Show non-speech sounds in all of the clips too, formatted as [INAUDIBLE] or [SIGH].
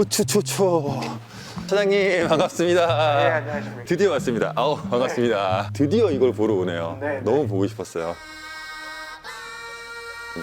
우추추추. 사장님 반갑습니다. 네, 안녕하십니까. 드디어 왔습니다. 아우 반갑습니다. 드디어 이걸 보러 오네요. 네, 너무 보고 싶었어요.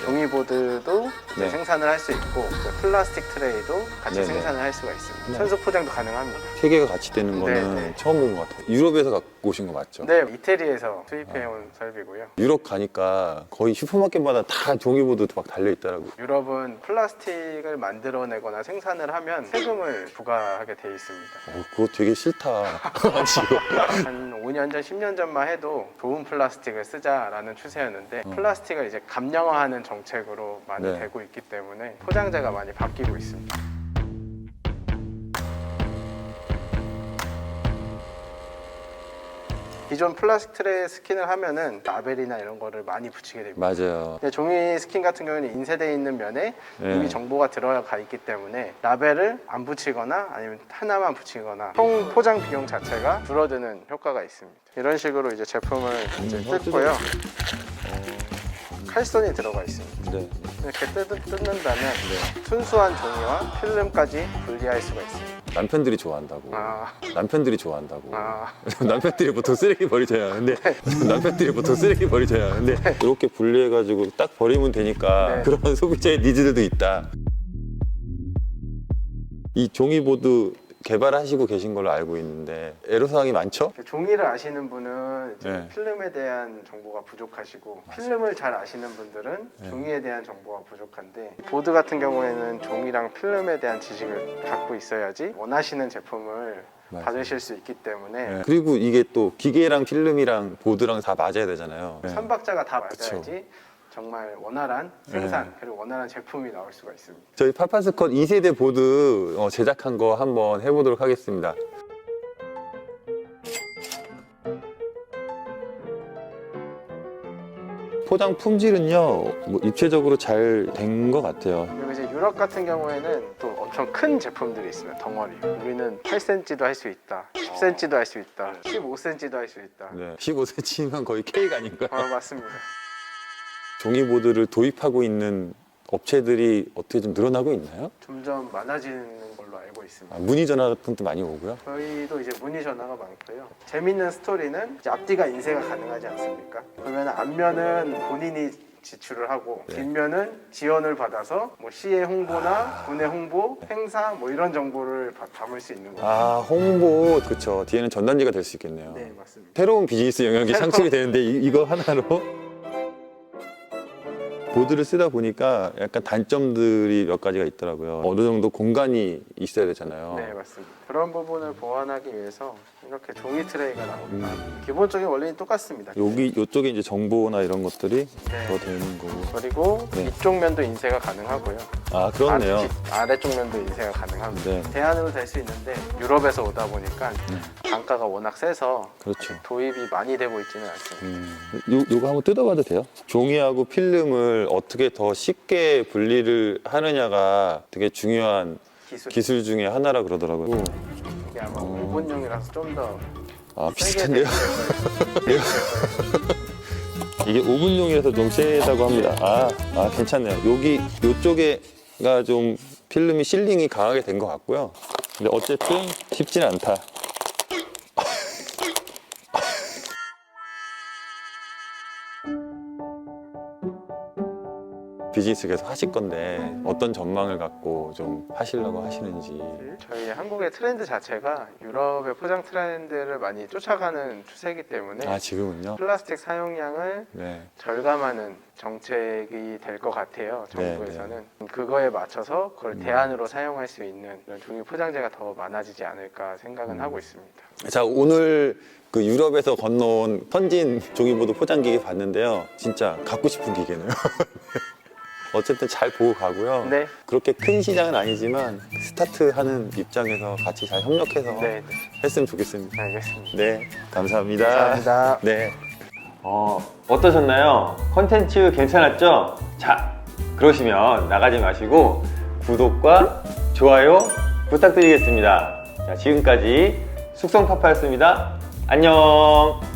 종이보드도 이제 네. 생산을 할 수 있고 이제 플라스틱 트레이도 같이 네네. 생산을 할 수가 있습니다. 네. 선수 포장도 가능합니다. 세 개가 같이 되는 거는 네, 네. 처음 본 것 같아요. 유럽에서 갖고 오신 거 맞죠? 네, 이태리에서 수입해온 설비고요. 유럽 가니까 거의 슈퍼마켓마다 다 종이보드 막 달려 있더라고요. 유럽은 플라스틱을 만들어내거나 생산을 하면 세금을 부과하게 돼 있습니다. 어, 그거 되게 싫다. 지금. [LAUGHS] [LAUGHS] 한 5년 전, 10년 전만 해도 좋은 플라스틱을 쓰자라는 추세였는데 어. 플라스틱을 이제 감량화하는 정책으로 많이 네. 되고 있기 때문에 포장재가 많이 바뀌고 있습니다. 기존 플라스틱 트레이 스킨을 하면은 라벨이나 이런 거를 많이 붙이게 됩니다. 맞아요. 근데 종이 스킨 같은 경우는 인쇄되어 있는 면에 네. 이미 정보가 들어가 있기 때문에 라벨을 안 붙이거나 아니면 하나만 붙이거나 총 포장 비용 자체가 줄어드는 효과가 있습니다. 이런 식으로 이제 제품을 이제 어, 뜯고요. 칼선이 들어가 있습니다. 네. 이렇게 뜯, 뜯는다면 순수한 종이와 필름까지 분리할 수가 있습니다. 남편들이 좋아한다고. 아, 남편들이 좋아한다고. 아, [LAUGHS] 남편들이 보통 쓰레기 버리잖아요. 근데 남편들이 보통 쓰레기 버리잖아요. 근데 이렇게 분리해가지고 딱 버리면 되니까 네. 그런 소비자의 니즈들도 있다. 이 종이보드 개발하시고 계신 걸로 알고 있는데 애로사항이 많죠? 종이를 아시는 분은 이제 네. 필름에 대한 정보가 부족하시고 필름을 잘 아시는 분들은 네. 종이에 대한 정보가 부족한데 보드 같은 경우에는 종이랑 필름에 대한 지식을 갖고 있어야지 원하시는 제품을 맞아요. 받으실 수 있기 때문에 네. 그리고 이게 또 기계랑 필름이랑 보드랑 다 맞아야 되잖아요. 네. 삼박자가 다 맞아야지 그쵸. 정말 원활한 생산 네. 그리고 원활한 제품이 나올 수가 있습니다. 저희 파파스컷 2세대 보드 어, 제작한 거 한번 해보도록 하겠습니다. 포장 품질은요, 뭐 입체적으로 잘 된 것 같아요. 그리고 이제 유럽 같은 경우에는 또 엄청 큰 제품들이 있어요 덩어리 우리는 8cm도 할 수 있다 10cm도 할 수 있다 15cm도 할 수 있다 네. 15cm면 거의 케이크 아닌가요? 어, 맞습니다 종이보드를 도입하고 있는 업체들이 어떻게 좀 늘어나고 있나요? 점점 많아지는 걸로 알고 있습니다. 아, 문의 전화 같은 것도 많이 오고요. 저희도 이제 문의 전화가 많고요. 재밌는 스토리는 이제 앞뒤가 인쇄가 가능하지 않습니까? 그러면 앞면은 본인이 지출을 하고 네. 뒷면은 지원을 받아서 뭐 시의 홍보나 군의 홍보, 행사 뭐 이런 정보를 바- 담을 수 있는 거예요. 아, 홍보, 그쵸. 뒤에는 전단지가 될 수 있겠네요. 네 맞습니다. 새로운 비즈니스 영역이 창출이 되는데 이, 이거 하나로 보드를 쓰다 보니까 약간 단점들이 몇 가지가 있더라고요. 어느 정도 공간이 있어야 되잖아요. 네 맞습니다. 그런 부분을 보완하기 위해서 이렇게 종이 트레이가 나옵니다. 음. 기본적인 원리는 똑같습니다. 여기 이쪽에 이제 정보나 이런 것들이 네. 더 되는 거고. 그리고 네. 이쪽 면도 인쇄가 가능하고요. 아 그렇네요. 아래, 아래쪽 면도 인쇄가 가능합니다. 네, 대안으로 될 수 있는데 유럽에서 오다 보니까 음. 단가가 워낙 세서 그렇죠. 도입이 많이 되고 있지는 않습니다. 음, 요, 요거 한번 뜯어봐도 돼요? 종이하고 필름을 어떻게 더 쉽게 분리를 하느냐가 되게 중요한 기술 기술 중에 하나라 그러더라고요. 이게 아마 어. 오븐용이라서 좀 더 아 비슷한데요? [LAUGHS] 이게 오븐용이라서 좀 세다고 합니다. 아, 아 괜찮네요. 여기 요쪽에가 좀 필름이 실링이 강하게 된 것 같고요. 근데 어쨌든 쉽진 않다. 비즈니스 계속 하실 건데 어떤 전망을 갖고 좀 하시려고 하시는지. 저희 한국의 트렌드 자체가 유럽의 포장 트렌드를 많이 쫓아가는 추세이기 때문에 아 지금은요? 플라스틱 사용량을 네. 절감하는 정책이 될 것 같아요. 네, 정부에서는 그거에 맞춰서 그걸 음. 대안으로 사용할 수 있는 이런 종이 포장재가 더 많아지지 않을까 생각은 음. 하고 있습니다. 자 오늘 그 유럽에서 건너온 선진 종이보드 포장 기계 봤는데요. 진짜 갖고 싶은 기계네요. [LAUGHS] 어쨌든 잘 보고 가고요. 네, 그렇게 큰 시장은 아니지만 스타트하는 입장에서 같이 잘 협력해서 네, 네. 했으면 좋겠습니다. 알겠습니다. 네, 감사합니다. 감사합니다. 네. 어, 어떠셨나요? 컨텐츠 괜찮았죠? 자, 그러시면 나가지 마시고 구독과 좋아요 부탁드리겠습니다. 자, 지금까지 숙성 파파였습니다. 안녕!